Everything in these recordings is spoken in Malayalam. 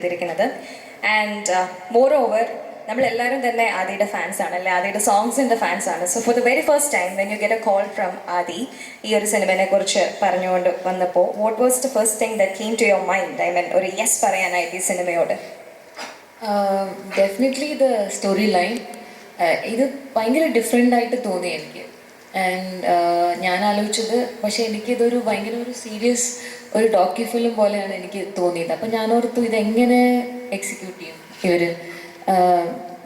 ചെയ്തിരിക്കുന്നത്. ആൻഡ് മോർ ഓവർ നമ്മളെല്ലാവരും തന്നെ ആദിയുടെ ഫാൻസ് ആണ്. അല്ലെ? ആദിയുടെ സോങ്സിന്റെ ഫാൻസ് ആണ്. So for the very first time when you get a call from Adi ഈ ഒരു സിനിമയെ കുറിച്ച് പറഞ്ഞുകൊണ്ട് വന്നപ്പോൾ what was the first thing the came to your mind I mean ഒരു യെസ് പറയാനായിട്ട് ഈ സിനിമയോട് ഡെഫിനറ്റ്ലി ദ സ്റ്റോറി ലൈൻ ഇത് ഭയങ്കര ഡിഫറെന്റ് ആയിട്ട് തോന്നി എനിക്ക്. ആൻഡ് ഞാൻ ആലോചിച്ചത് പക്ഷേ എനിക്കിതൊരു ഭയങ്കര ഒരു സീരിയസ് ഒരു ഡോക്യു ഫിലിം പോലെയാണ് എനിക്ക് തോന്നിയത്. അപ്പം ഞാൻ ഓർത്തു ഇതെങ്ങനെ എക്സിക്യൂട്ട് ചെയ്യും ഇവർ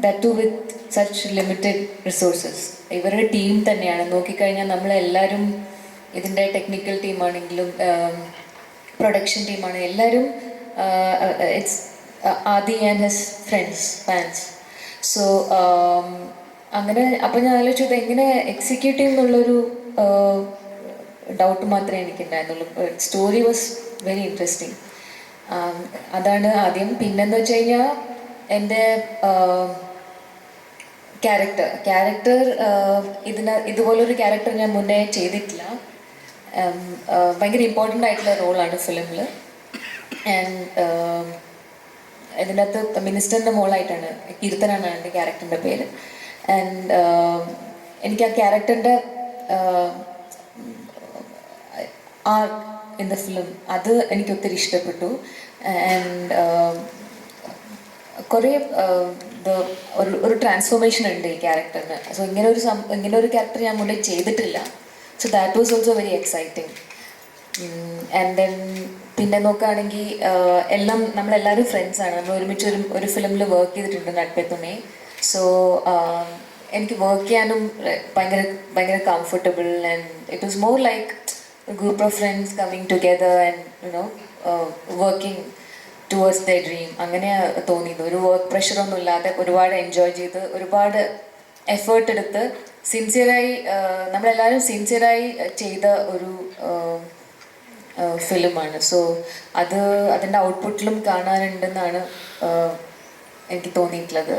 that too with such limited resources ഇവരുടെ ടീം തന്നെയാണ്. നോക്കിക്കഴിഞ്ഞാൽ നമ്മളെല്ലാവരും ഇതിന്റെ ടെക്നിക്കൽ ടീമാണെങ്കിലും പ്രൊഡക്ഷൻ ടീമാണ് എല്ലാവരും it's Adi and his friends fans so അങ്ങനെ അപ്പം ഞാൻ ആലോചിച്ചത് എങ്ങനെ എക്സിക്യൂട്ട് ചെയ്യുന്നുള്ളൊരു ഡൗട്ട് മാത്രമേ എനിക്കുണ്ടായിരുന്നുള്ളൂ. സ്റ്റോറി വാസ് വെരി ഇൻട്രസ്റ്റിംഗ് അതാണ് ആദ്യം. പിന്നെന്ന് വെച്ച് കഴിഞ്ഞാൽ എന്റെ ക്യാരക്ടർ ക്യാരക്ടർ ഇതിന് ഇതുപോലൊരു ക്യാരക്ടർ ഞാൻ മുന്നേ ചെയ്തിട്ടില്ല. ഭയങ്കര ഇമ്പോർട്ടന്റ് ആയിട്ടുള്ള റോളാണ് ഫിലിമിൽ ആൻഡ് ഇതിനകത്ത് മിനിസ്റ്ററിന്റെ മോളായിട്ടാണ് കീർത്തനാണ് എന്റെ ക്യാരക്ടറിന്റെ പേര്. ആൻഡ് എനിക്ക് ആ ക്യാരക്ടറിന്റെ ആ ഇൻ ദ ഫിലിം അത് എനിക്ക് ഒത്തിരി ഇഷ്ടപ്പെട്ടു. ആൻഡ് കുറേ the- ഒരു ഒരു ട്രാൻസ്ഫോർമേഷൻ ഉണ്ട് ഈ ക്യാരക്ടറിന്. സോ ഇങ്ങനെ ഒരു ഇങ്ങനെ ഒരു ക്യാരക്ടർ ഞാൻ മുന്നേ ചെയ്തിട്ടില്ല. So that was also very exciting and then പിന്നെ നോക്കുകയാണെങ്കിൽ എല്ലാം നമ്മളെല്ലാവരും ഫ്രണ്ട്സാണ് നമ്മൾ ഒരുമിച്ച് ഒരു ഒരു ഫിലിമിൽ വർക്ക് ചെയ്തിട്ടുണ്ട് നട്പെത്തുണി സോ എനിക്ക് വർക്ക് ചെയ്യാനും ഭയങ്കര ഭയങ്കര comfortable and it was more like group of friends coming together and you know working towards the dream അങ്ങനെ തോന്നിയത് ഒരു വർക്ക് പ്രഷറൊന്നും ഇല്ലാതെ ഒരുപാട് എൻജോയ് ചെയ്ത് ഒരുപാട് എഫേർട്ട് എടുത്ത് സിൻസിയറായി നമ്മളെല്ലാവരും സിൻസിയറായി ചെയ്ത ഒരു ഫിലിമാണ് സോ അത് അതിന്റെ ഔട്ട്പുട്ടിലും കാണാനുണ്ടെന്നാണ് എനിക്ക് തോന്നിയിട്ടുള്ളത്.